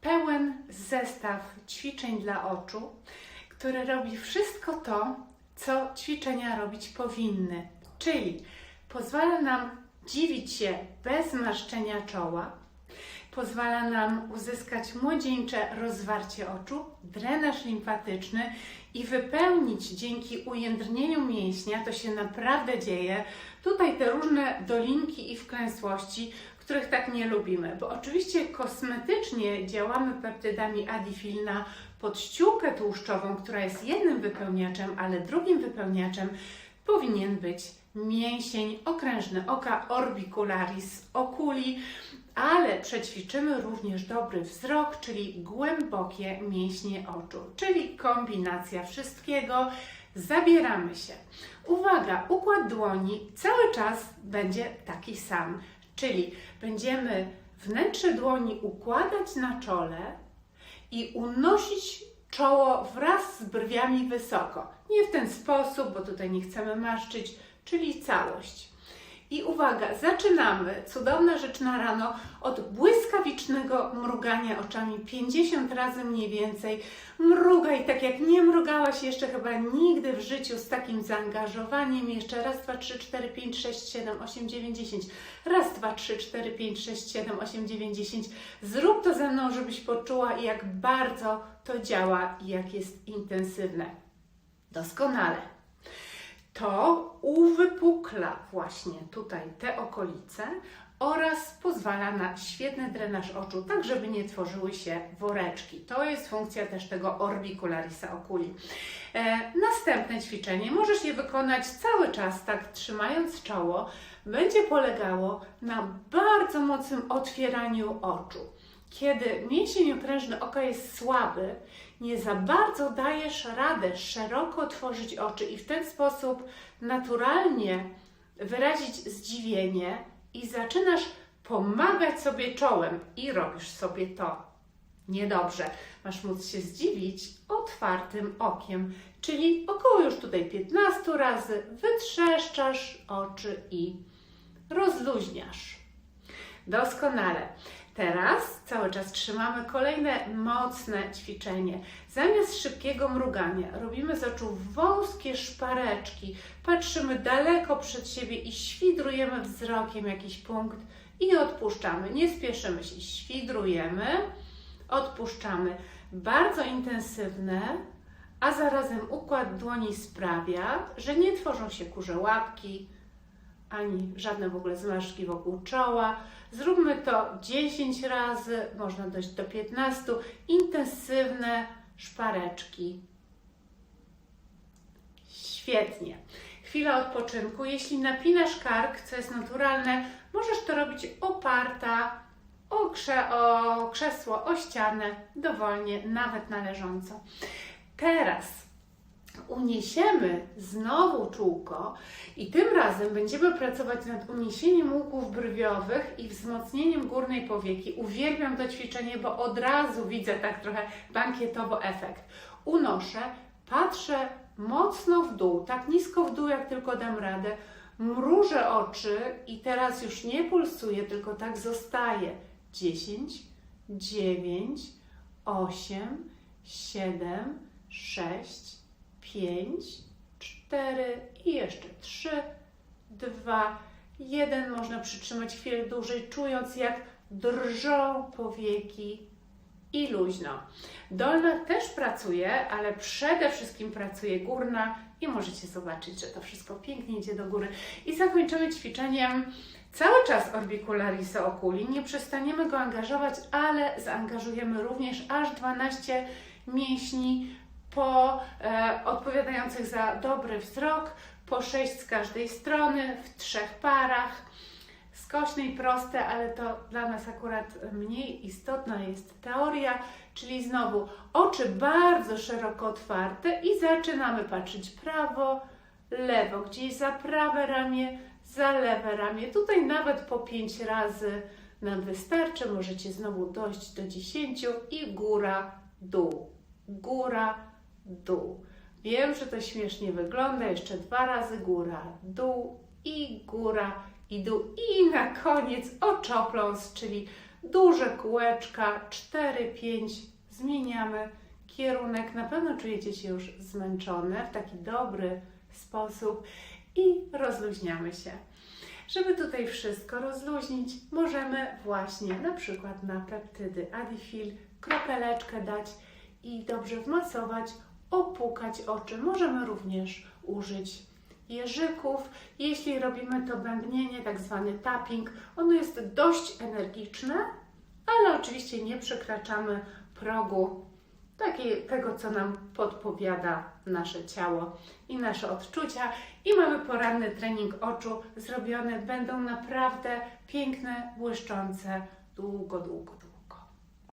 pełen zestaw ćwiczeń dla oczu, który robi wszystko to, co ćwiczenia robić powinny. Czyli pozwala nam dziwić się bez zmarszczenia czoła, pozwala nam uzyskać młodzieńcze rozwarcie oczu, drenaż limfatyczny i wypełnić dzięki ujędrnieniu mięśnia, to się naprawdę dzieje, tutaj te różne dolinki i wklęsłości, których tak nie lubimy, bo oczywiście kosmetycznie działamy peptydami Adifil na podściółkę tłuszczową, która jest jednym wypełniaczem, ale drugim wypełniaczem powinien być mięsień okrężny oka orbicularis oculi, ale przećwiczymy również dobry wzrok, czyli głębokie mięśnie oczu, czyli kombinacja wszystkiego. Zabieramy się. Uwaga, układ dłoni cały czas będzie taki sam, czyli będziemy wnętrze dłoni układać na czole i unosić czoło wraz z brwiami wysoko. Nie w ten sposób, bo tutaj nie chcemy marszczyć, czyli całość. I uwaga, zaczynamy. Cudowna rzecz na rano od błyskawicznego mrugania oczami 50 razy mniej więcej. Mrugaj tak jak nie mrugałaś jeszcze chyba nigdy w życiu z takim zaangażowaniem. Jeszcze raz, dwa, trzy, cztery, pięć, sześć, siedem, osiem, dziewięć, dziesięć. Raz, dwa, trzy, cztery, pięć, sześć, siedem, osiem, dziewięć, dziesięć. Zrób to ze mną, żebyś poczuła, jak bardzo to działa i jak jest intensywne. Doskonale uwypukla właśnie tutaj te okolice oraz pozwala na świetny drenaż oczu, tak żeby nie tworzyły się woreczki. To jest funkcja też tego orbicularisa oculi. E, następne ćwiczenie możesz je wykonać cały czas tak trzymając czoło. Będzie polegało na bardzo mocnym otwieraniu oczu. Kiedy mięsień okrężny oka jest słaby, nie za bardzo dajesz radę szeroko otworzyć oczy i w ten sposób naturalnie wyrazić zdziwienie i zaczynasz pomagać sobie czołem i robisz sobie to. Niedobrze. Masz móc się zdziwić otwartym okiem, czyli około już tutaj 15 razy wytrzeszczasz oczy i rozluźniasz. Doskonale. Teraz cały czas trzymamy kolejne mocne ćwiczenie. Zamiast szybkiego mrugania robimy z oczu wąskie szpareczki. Patrzymy daleko przed siebie i świdrujemy wzrokiem jakiś punkt i odpuszczamy. Nie spieszymy się, świdrujemy, odpuszczamy. Bardzo intensywne, a zarazem układ dłoni sprawia, że nie tworzą się kurze łapki, ani żadne w ogóle zmarszczki wokół czoła. Zróbmy to 10 razy, można dojść do 15. Intensywne szpareczki. Świetnie. Chwila odpoczynku. Jeśli napinasz kark, co jest naturalne, możesz to robić oparta o, krze o krzesło, o ścianę, dowolnie, nawet na leżąco. Teraz uniesiemy znowu czółko i tym razem będziemy pracować nad uniesieniem łuków brwiowych i wzmocnieniem górnej powieki. Uwielbiam to ćwiczenie, bo od razu widzę tak trochę bankietowo efekt. Unoszę, patrzę mocno w dół, tak nisko w dół, jak tylko dam radę. Mrużę oczy i teraz już nie pulsuję, tylko tak zostaje. 10, 9, 8, 7, 6, 5, 4 i jeszcze 3, 2, 1. Można przytrzymać chwilę dłużej, czując jak drżą powieki i luźno. Dolna też pracuje, ale przede wszystkim pracuje górna i możecie zobaczyć, że to wszystko pięknie idzie do góry. I zakończymy ćwiczeniem cały czas orbicularisa oculi. Nie przestaniemy go angażować, ale zaangażujemy również aż 12 mięśni po e, odpowiadających za dobry wzrok, po 6 z każdej strony, w trzech parach. Skośne i proste, ale to dla nas akurat mniej istotna jest teoria, czyli znowu oczy bardzo szeroko otwarte i zaczynamy patrzeć prawo, lewo, gdzieś za prawe ramię, za lewe ramię. Tutaj nawet po 5 razy nam wystarczy. Możecie znowu dojść do 10 i góra, dół, góra, dół. Wiem, że to śmiesznie wygląda. Jeszcze dwa razy góra, dół i góra i dół. I na koniec oczopląs, czyli duże kółeczka, 4-5, zmieniamy kierunek. Na pewno czujecie się już zmęczone w taki dobry sposób i rozluźniamy się. Żeby tutaj wszystko rozluźnić, możemy właśnie na przykład na peptydy Adifil kropeleczkę dać i dobrze wmasować, opukać oczy. Możemy również użyć jeżyków. Jeśli robimy to bębnienie, tak zwany tapping, ono jest dość energiczne, ale oczywiście nie przekraczamy progu tego, co nam podpowiada nasze ciało i nasze odczucia. I mamy poranny trening oczu zrobiony. Będą naprawdę piękne, błyszczące, długo, długo, długo.